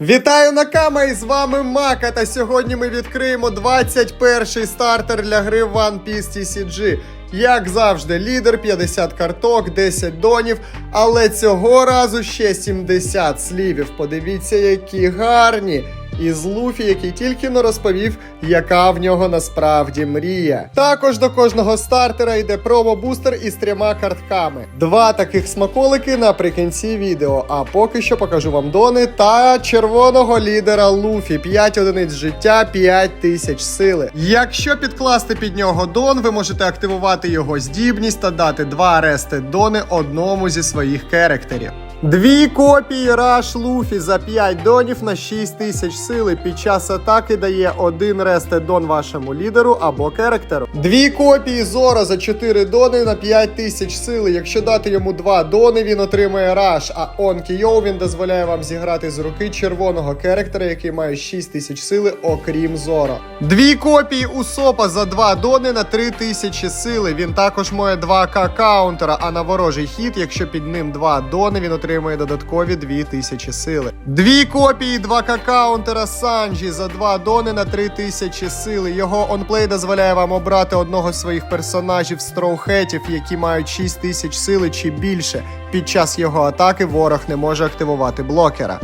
Вітаю Накама і з вами Мака. Та сьогодні ми відкриємо 21-й стартер для гри One Piece TCG. Як завжди, лідер 50 карток, 10 донів, але цього разу ще 70 слівів. Подивіться, які гарні. І з Луфі, який тільки не розповів, яка в нього насправді мрія. Також до кожного стартера йде промо-бустер із трьома картками. Два таких смаколики наприкінці відео. А поки що покажу вам дони та червоного лідера Луфі. 5 одиниць життя, 5 тисяч сили. Якщо підкласти під нього дон, ви можете активувати його здібність та дати два рести дони одному зі своїх керектерів. Дві копії Раш Луфі за 5 донів на 6 тисяч сили під час атаки дає один рестед дон вашому лідеру або керектеру. Дві копії Зора за 4 дони на 5 тисяч сили. Якщо дати йому 2 дони, він отримає Раш, а Онкі Йоу він дозволяє вам зіграти з руки червоного керектера, який має 6 тисяч сили, окрім Зора. Дві копії Усопа за 2 дони на 3 тисячі сили. Він також має 2К каунтера, а на ворожий хід, якщо під ним 2 дони, він отримує додаткові 2000 сили. Дві копії 2К каунтера Санджі за 2 дони на 3000 сили. Його онплей дозволяє вам обрати одного з своїх персонажів строухетів, які мають 6000 сили чи більше. Під час його атаки ворог не може активувати блокера.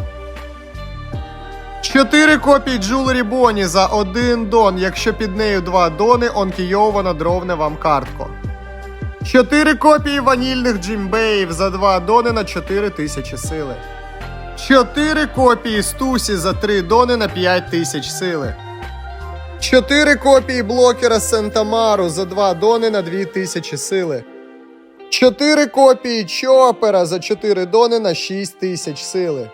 Чотири копії Джулері Боні за один дон. Якщо під нею два дони, Онкійова надровне вам картку. Чотири копії ванільних джимбеїв за 2 дони на 4 тисячі сили. Чотири копії Стусі за 3 дони на 5 тисяч сили. Чотири копії блокера Сентамару за 2 дони на 2 тисячі сили. Чотири копії Чопера за 4 дони на 6 тисяч сили.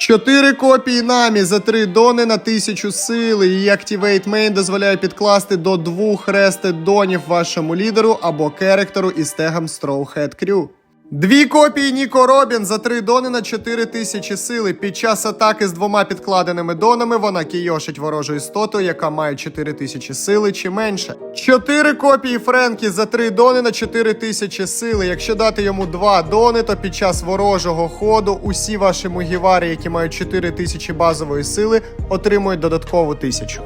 Чотири копії намі за три дони на тисячу сили. Її Activate Main дозволяє підкласти до двох рестед донів вашому лідеру або керектору із тегом Straw Hat Crew. Дві копії Ніко Робін за 3 дони на 4000 сили. Під час атаки з двома підкладеними донами вона кійошить ворожу істоту, яка має 4000 сили чи менше. Чотири копії Френкі за 3 дони на 4000 сили. Якщо дати йому 2 дони, то під час ворожого ходу усі ваші мугівари, які мають 4000 базової сили, отримують додаткову тисячу.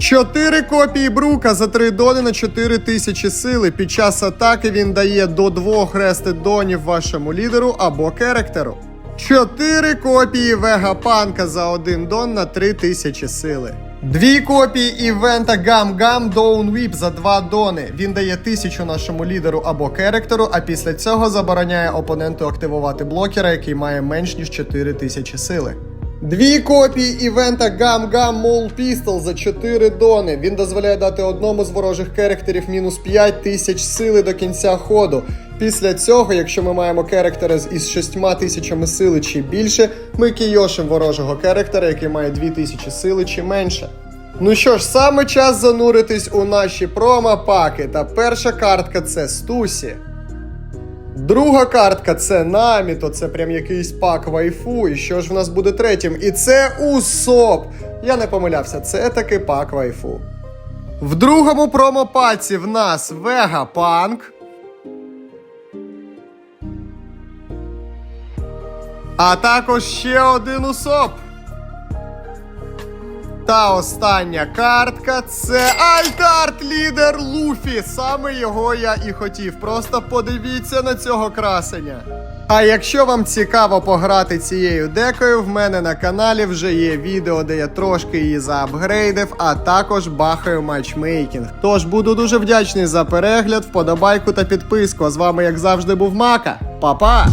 Чотири копії Брука за 3 дони на 4 тисячі сили. Під час атаки він дає до двох рестед донів вашому лідеру або керектеру. Чотири копії Вегапанка за 1 дон на 3 тисячі сили. Дві копії івента Гам Гам Доун Whip за 2 дони. Він дає тисячу нашому лідеру або керектеру, а після цього забороняє опоненту активувати блокера, який має менш ніж 4 тисячі сили. Дві копії івента Gam Gam Mole Pistol за 4 дони. Він дозволяє дати одному з ворожих керектерів мінус 5 тисяч сили до кінця ходу. Після цього, якщо ми маємо керектера із 6 тисячами сили чи більше, ми кійошим ворожого керектера, який має 2 тисячі сили чи менше. Ну що ж, саме час зануритись у наші промо-паки. Та перша картка це Стусі. Друга картка це Наміто, це прям якийсь пак вайфу. І що ж в нас буде третім? І це Усоп. Я не помилявся, це таки пак вайфу. В другому промопаці в нас Вегапанк. А також ще один Усоп. Та остання картка це Альтарт лідер Луфі. Саме його я і хотів. Просто подивіться на цього красення. А якщо вам цікаво пограти цією декою, в мене на каналі вже є відео, де я трошки її заапгрейдив, а також бахаю матчмейкінг. Тож буду дуже вдячний за перегляд, вподобайку та підписку. З вами, як завжди, був Мака. Па-па!